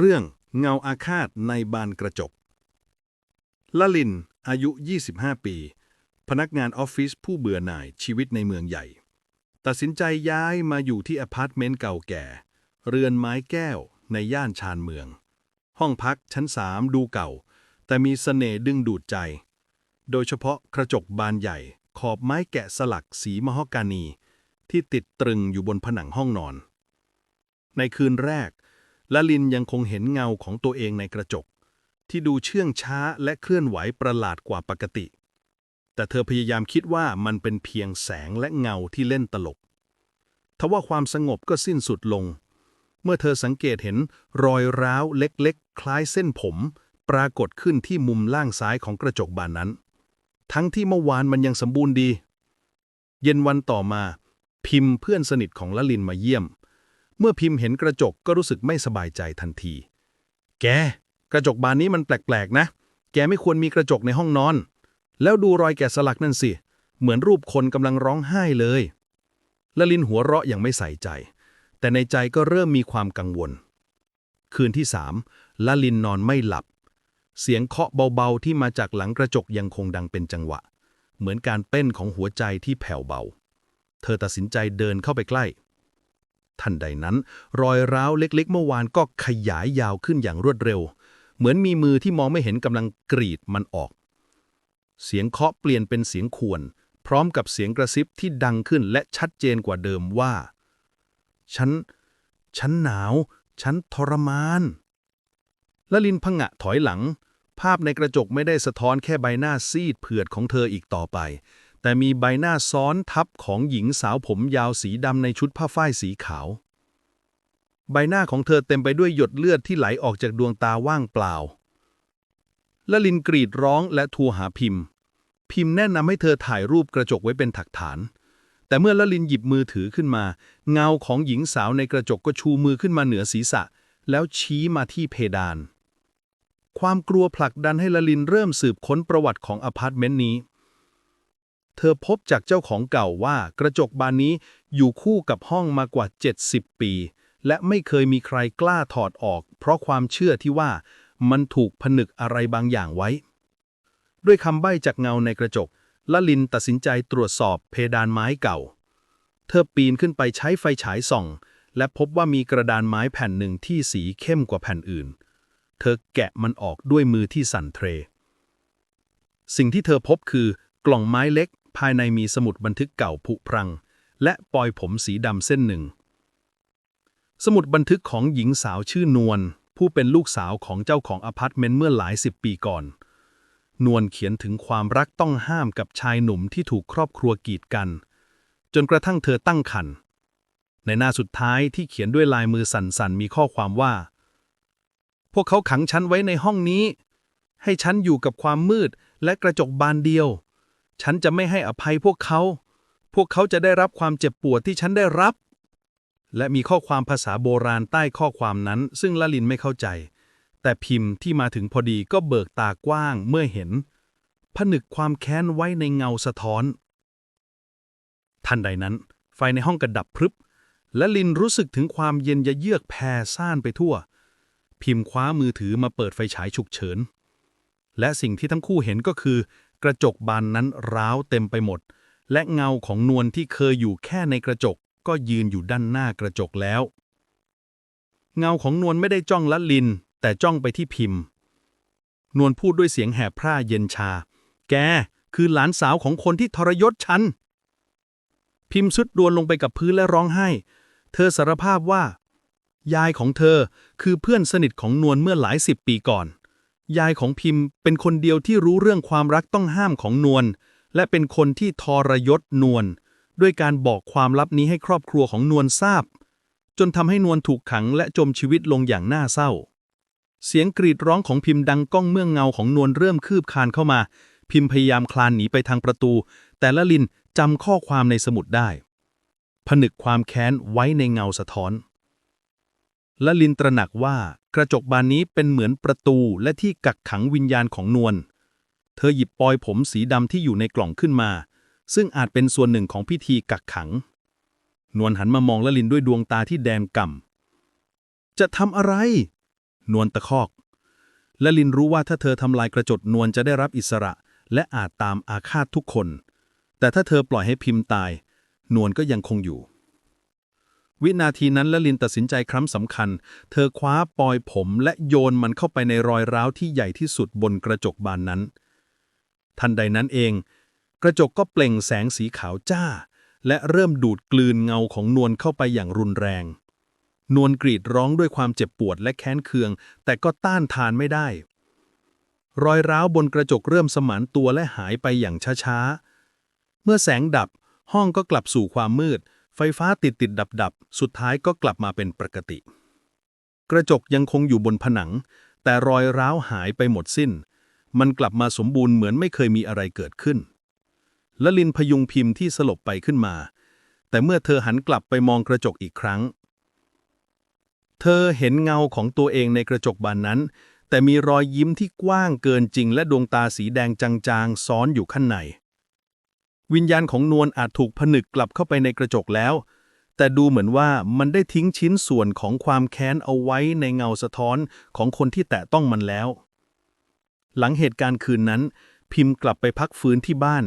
เรื่องเงาอาฆาตในบานกระจกละลิน อายุ 25 ปี พนักงานออฟฟิศผู้เบื่อหน่ายชีวิตในเมืองใหญ่ ตัดสินใจย้ายมาอยู่ที่อพาร์ตเมนต์เก่าแก่ เรือนไม้แก้วในย่านชานเมือง ห้องพักชั้นสามดูเก่า แต่มีเสน่ห์ดึงดูดใจ โดยเฉพาะกระจกบานใหญ่ ขอบไม้แกะสลักสีมะฮอกกานี ที่ติดตรึงอยู่บนผนังห้องนอน ในคืนแรก ละลินยังคงเห็นเงาของตัวเองในกระจก ที่ดูเชื่องช้าและเคลื่อนไหวประหลาดกว่าปกติ แต่เธอพยายามคิดว่ามันเป็นเพียงแสงและเงาที่เล่นตลกทว่าความสงบก็สิ้นสุดลง เมื่อเธอสังเกตเห็นรอยร้าวเล็กๆ คล้ายเส้นผม ปรากฏขึ้นที่มุมล่างซ้ายของกระจกบานนั้น ทั้งที่เมื่อวานมันยังสมบูรณ์ดี เย็นวันต่อมาพิมพ์เพื่อนสนิทของละลินมาเยี่ยม เมื่อพิมพ์เห็นกระจกก็รู้สึกไม่สบายใจทันที แก กระจกบานนี้มันแปลกๆนะ แกไม่ควรมีกระจกในห้องนอน แล้วดูรอยแกะสลักนั่นสิ เหมือนรูปคนกำลังร้องไห้เลยละลินหัวเราะอย่างไม่ใส่ใจ แต่ในใจก็เริ่มมีความกังวล คืนที่สามละลินนอนไม่หลับ เสียงเคาะเบาๆที่มาจากหลังกระจกยังคงดังเป็นจังหวะ เหมือนการเต้นของหัวใจที่แผ่วเบา เธอตัดสินใจเดินเข้าไปใกล้ ทันใดนั้น รอยร้าวเล็กๆ เมื่อวานก็ขยายยาวขึ้นอย่างรวดเร็ว เหมือนมีมือที่มองไม่เห็นกำลังกรีดมันออก เสียงเคาะเปลี่ยนเป็นเสียงข่วน พร้อมกับเสียงกระซิบที่ดังขึ้นและชัดเจนกว่าเดิมว่า ฉัน ฉันหนาว ฉันทรมานละลินพงะถอยหลัง ภาพในกระจกไม่ได้สะท้อนแค่ใบหน้าซีดเผือดของเธออีกต่อไป แต่มีใบหน้าซ้อนทับของหญิงสาวผมยาวสีดำในชุดผ้าฝ้ายสีขาว ใบหน้าของเธอเต็มไปด้วยหยดเลือดที่ไหลออกจากดวงตาว่างเปล่าละลินกรีดร้องและทัวหาพิมพ์ พิมพ์แนะนำให้เธอถ่ายรูปกระจกไว้เป็นถักฐาน แต่เมื่อละลินหยิบมือถือขึ้นมา เงาของหญิงสาวในกระจกก็ชูมือขึ้นมาเหนือศีรษะ แล้วชี้มาที่เพดาน ความกลัวผลักดันให้ละลินเริ่มสืบค้นประวัติของอพาร์ตเมนต์นี้ เธอพบจากเจ้าของเก่าว่ากระจกบานนี้อยู่คู่กับห้องมากว่า 70 ปี และไม่เคยมีใครกล้าถอดออก เพราะความเชื่อที่ว่ามันถูกผนึกอะไรบางอย่างไว้ ด้วยคำใบ้จากเงาในกระจกละลินตัดสินใจตรวจสอบเพดานไม้เก่า เธอปีนขึ้นไปใช้ไฟฉายส่อง และพบว่ามีกระดานไม้แผ่นหนึ่งที่สีเข้มกว่าแผ่นอื่น เธอแกะมันออกด้วยมือที่สั่นเทร สิ่งที่เธอพบคือกล่องไม้เล็ก ภายในมีสมุดบันทึกเก่าผุพรัง และปลอยผมสีดำเส้นหนึ่ง สมุดบันทึกของหญิงสาวชื่อนวล ผู้เป็นลูกสาวของเจ้าของอพาร์ตเมนต์เมื่อหลายสิบปีก่อน นวลเขียนถึงความรักต้องห้ามกับชายหนุ่มที่ถูกครอบครัวกีดกัน จนกระทั่งเธอตั้งครรภ์ในหน้าสุดท้ายที่เขียนด้วยลายมือสั่นๆ มีข้อความว่า พวกเขาขังฉันไว้ในห้องนี้ ให้ฉันอยู่กับความมืดและกระจกบานเดียว ฉันจะไม่ให้อภัยพวกเขา พวกเขาจะได้รับความเจ็บปวดที่ฉันได้รับ และมีข้อความภาษาโบราณใต้ข้อความนั้น ซึ่งละลินไม่เข้าใจ แต่พิมพ์ที่มาถึงพอดีก็เบิกตากว้างเมื่อเห็น ผนึกความแค้นไว้ในเงาสะท้อน ทันใดนั้น ไฟในห้องกระดับพรึบ และลินรู้สึกถึงความเย็นยะเยือกแผ่ซ่านไปทั่ว พิมพ์คว้ามือถือมาเปิดไฟฉายฉุกเฉิน และสิ่งที่ทั้งคู่เห็นก็คือ ระจกบานนั้นร้าวเต็มไปหมด และเงาของนวลที่เคยอยู่แค่ในกระจก ก็ยืนอยู่ด้านหน้ากระจกแล้ว เงาของนวลไม่ได้จ้องละลิน แต่จ้องไปที่พิมพ์ นวลพูดด้วยเสียงแหบพร่าเย็นชา แกคือหลานสาวของคนที่ทรยศฉัน พิมพ์สุดดวนลงไปกับพื้นและร้องไห้ เธอสารภาพว่า ยายของเธอคือเพื่อนสนิทของนวลเมื่อหลายสิบปีก่อน ยายของพิมพ์เป็นคนเดียวที่รู้เรื่องความรักต้องห้ามของนวล และเป็นคนที่ทรยศนวลด้วยการบอกความลับนี้ให้ครอบครัวของนวลทราบ จนทำให้นวลถูกขังและจมชีวิตลงอย่างน่าเศร้า เสียงกรีดร้องของพิมพ์ดังก้องเมื่อเงาของนวลเริ่มคืบคลานเข้ามา พิมพ์พยายามคลานหนีไปทางประตู แต่ละลินจำข้อความในสมุดได้ ผนึกความแค้นไว้ในเงาสะท้อนละลินตระหนักว่า กระจกบานนี้เป็นเหมือนประตูและที่กักขังวิญญาณของนวล เธอหยิบปลอยผมสีดำที่อยู่ในกล่องขึ้นมา ซึ่งอาจเป็นส่วนหนึ่งของพิธีกักขัง นวลหันมามองละลินด้วยดวงตาที่แดงก่ำ จะทำอะไร นวลตะคอกและลินรู้ว่าถ้าเธอทำลายกระจกนวลจะได้รับอิสระ และอาจตามอาฆาตทุกคน แต่ถ้าเธอปล่อยให้พิมพ์ตาย นวลก็ยังคงอยู่ วินาทีนั้นละลินตัดสินใจครั้งสำคัญ เธอคว้าปลอยผมและโยนมันเข้าไปในรอยร้าวที่ใหญ่ที่สุดบนกระจกบานนั้น ทันใดนั้นเอง กระจกก็เปล่งแสงสีขาวจ้า และเริ่มดูดกลืนเงาของนวลเข้าไปอย่างรุนแรง นวลกรีดร้องด้วยความเจ็บปวดและแค้นเคือง แต่ก็ต้านทานไม่ได้ รอยร้าวบนกระจกเริ่มสมานตัวและหายไปอย่างช้าๆ เมื่อแสงดับห้องก็กลับสู่ความมืด ไฟฟ้าติดติดดับดับสุดท้ายก็กลับมาเป็นปกติ กระจกยังคงอยู่บนผนัง แต่รอยร้าวหายไปหมดสิ้น มันกลับมาสมบูรณ์เหมือนไม่เคยมีอะไรเกิดขึ้นละลินพยุงพิมพ์ที่สลบไปขึ้นมา แต่เมื่อเธอหันกลับไปมองกระจกอีกครั้ง เธอเห็นเงาของตัวเองในกระจกบานนั้น แต่มีรอยยิ้มที่กว้างเกินจริงและดวงตาสีแดงจางๆ ซ้อนอยู่ข้างใน วิญญาณของนวลอาจถูกผนึกกลับเข้าไปในกระจกแล้ว แต่ดูเหมือนว่ามันได้ทิ้งชิ้นส่วนของความแค้นเอาไว้ในเงาสะท้อนของคนที่แตะต้องมันแล้ว หลังเหตุการณ์คืนนั้น พิมพ์กลับไปพักฟื้นที่บ้าน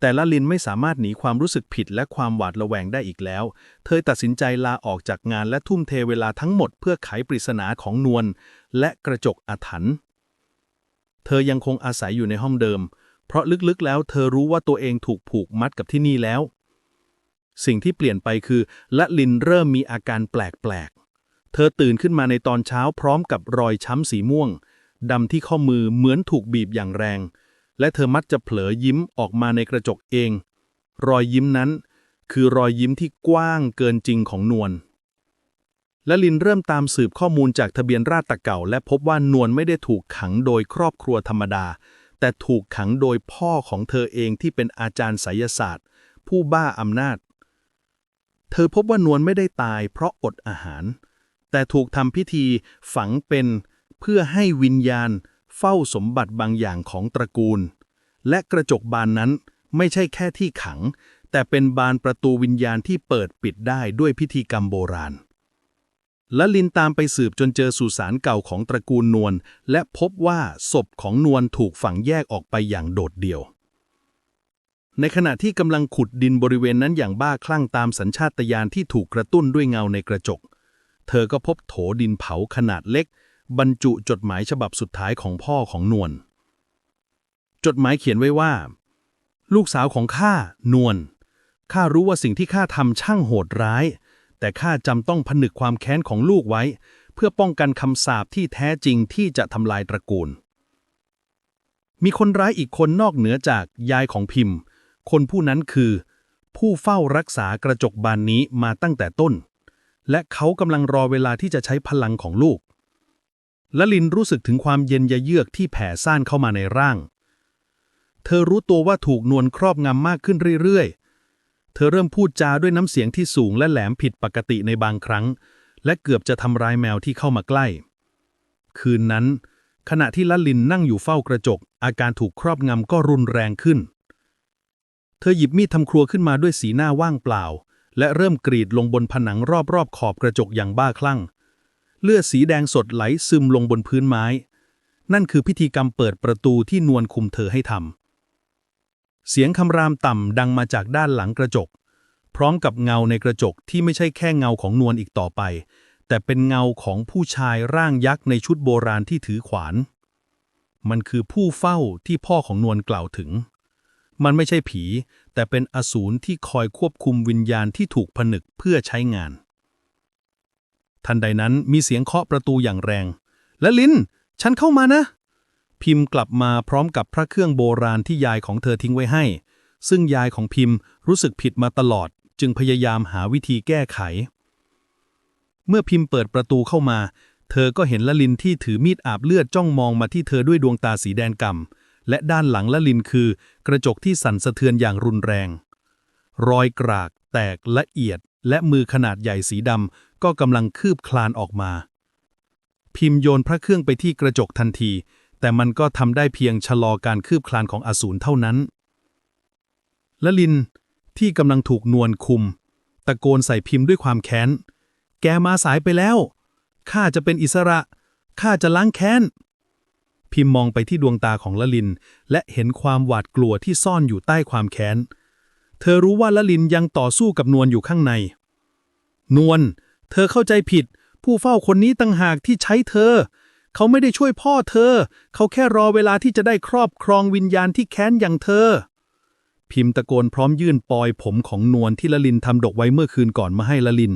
แต่ละลินไม่สามารถหนีความรู้สึกผิดและความหวาดระแวงได้อีกแล้ว เธอตัดสินใจลาออกจากงานและทุ่มเทเวลาทั้งหมดเพื่อไขปริศนาของนวลและกระจกอาถรรพ์เธอยังคงอาศัยอยู่ในห้องเดิมเเพราะลึกๆแล้วเธอรู้ว่าตัวเองถูกผูกมัดกับที่นี่แล้ว สิ่งที่เปลี่ยนไปคือละลินเริ่มมีอาการแปลกๆ เธอตื่นขึ้นมาในตอนเช้าพร้อมกับรอยช้ำสีม่วงดำที่ข้อมือเหมือนถูกบีบอย่างแรง และเธอมักจะเผลอยิ้มออกมาในกระจกเอง รอยยิ้มนั้น คือรอยยิ้มที่กว้างเกินจริงของนวลและลินเริ่มตามสืบข้อมูลจากทะเบียนราษฎรเก่า และพบว่านวลไม่ได้ถูกขังโดยครอบครัวธรรมดา แต่ถูกขังโดยพ่อของเธอเองที่เป็นอาจารย์ไสยศาสตร์ ผู้บ้าอำนาจ เธอพบว่านวลไม่ได้ตายเพราะอดอาหาร แต่ถูกทำพิธีฝังเป็นเพื่อให้วิญญาณเฝ้าสมบัติบางอย่างของตระกูล และกระจกบานนั้นไม่ใช่แค่ที่ขัง แต่เป็นบานประตูวิญญาณที่เปิดปิดได้ด้วยพิธีกรรมโบราณ และลินตามไปสืบจนเจอสุสานเก่าของตระกูลนวลและพบว่าศพของนวลถูกฝังแยกออกไปอย่างโดดเดี่ยว ในขณะที่กำลังขุดดินบริเวณนั้นอย่างบ้าคลั่งตามสัญชาตญาณที่ถูกกระตุ้นด้วยเงาในกระจก เธอก็พบโถดินเผาขนาดเล็ก บรรจุจดหมายฉบับสุดท้ายของพ่อของนวลจดหมายเขียนไว้ว่า ลูกสาวของข้านวลข้ารู้ว่าสิ่งที่ข้าทำช่างโหดร้าย แต่ข้าจำต้องผนึกความแค้นของลูกไว้ เพื่อป้องกันคำสาปที่แท้จริงที่จะทำลายตระกูล มีคนร้ายอีกคนนอกเหนือจากยายของพิมพ์ คนผู้นั้นคือ ผู้เฝ้ารักษากระจกบานนี้มาตั้งแต่ต้น และเขากำลังรอเวลาที่จะใช้พลังของลูกละลินรู้สึกถึงความเย็นยะเยือกที่แผ่ซ่านเข้ามาในร่าง เธอรู้ตัวว่าถูกนวลครอบงำมากขึ้นเรื่อยๆ เธอเริ่มพูดจาด้วยน้ำเสียงที่สูงและแหลมผิดปกติในบางครั้ง และเกือบจะทำร้ายแมวที่เข้ามาใกล้ คืนนั้น ขณะที่ละลินนั่งอยู่เฝ้ากระจก อาการถูกครอบงำก็รุนแรงขึ้น เธอหยิบมีดทำครัวขึ้นมาด้วยสีหน้าว่างเปล่า และเริ่มกรีดลงบนผนังรอบๆขอบกระจกอย่างบ้าคลั่ง เลือดสีแดงสดไหลซึมลงบนพื้นไม้ นั่นคือพิธีกรรมเปิดประตูที่นวลคุมเธอให้ทำ เสียงคำรามต่ำดังมาจากด้านหลังกระจก พร้อมกับเงาในกระจกที่ไม่ใช่แค่เงาของนวลอีกต่อไป แต่เป็นเงาของผู้ชายร่างยักษ์ในชุดโบราณที่ถือขวาน มันคือผู้เฝ้าที่พ่อของนวลกล่าวถึง มันไม่ใช่ผี แต่เป็นอสูรที่คอยควบคุมวิญญาณที่ถูกผนึกเพื่อใช้งาน ทันใดนั้นมีเสียงเคาะประตูอย่างแรง และลิน ฉันเข้ามานะ พิมพ์กลับมาพร้อมกับพระเครื่องโบราณที่ยายของเธอทิ้งไว้ให้ ซึ่งยายของพิมพ์รู้สึกผิดมาตลอด จึงพยายามหาวิธีแก้ไข เมื่อพิมพ์เปิดประตูเข้ามา เธอก็เห็นละลินที่ถือมีดอาบเลือดจ้องมองมาที่เธอด้วยดวงตาสีแดงก่ำและด้านหลังละลินคือ กระจกที่สั่นสะเทือนอย่างรุนแรง รอยกราก แตกละเอียด และมือขนาดใหญ่สีดำก็กำลังคืบคลานออกมา พิมพ์โยนพระเครื่องไปที่กระจกทันที แต่มันก็ทำได้เพียงชะลอการคืบคลานของอสูรเท่านั้น ละลินที่กำลังถูกนวลคุม ตะโกนใส่พิมพ์ด้วยความแค้น แกมาสายไปแล้ว ข้าจะเป็นอิสระ ข้าจะล้างแค้น พิมพ์มองไปที่ดวงตาของละลิน และเห็นความหวาดกลัวที่ซ่อนอยู่ใต้ความแค้น เธอรู้ว่าละลินยังต่อสู้กับนวลอยู่ข้างใน นวล เธอเข้าใจผิด ผู้เฝ้าคนนี้ตั้งหากที่ใช้เธอ เขาไม่ได้ช่วยพ่อเธอ เขาแค่รอเวลาที่จะได้ครอบครองวิญญาณที่แค้นอย่างเธอ พิมพ์ตะโกนพร้อมยื่นปลอยผมของนวลที่ละลินทำดกไว้เมื่อคืนก่อนมาให้ละลิน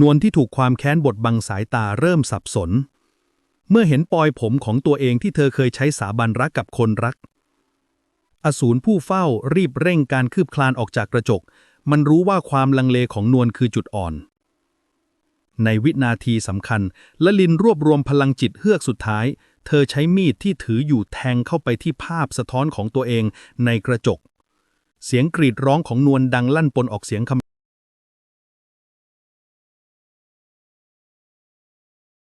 นวลที่ถูกความแค้นบดบังสายตาเริ่มสับสน เมื่อเห็นปลอยผมของตัวเองที่เธอเคยใช้สาบันรักกับคนรัก อสูรผู้เฝ้ารีบเร่งการคืบคลานออกจากกระจก มันรู้ว่าความลังเลของนวลคือจุดอ่อน ในวินาทีสำคัญ ละลินรวบรวมพลังจิตเฮือกสุดท้าย เธอใช้มีดที่ถืออยู่แทงเข้าไปที่ภาพสะท้อนของตัวเองในกระจก เสียงกรีดร้องของนวลดังลั่นปนออกเสียงคำ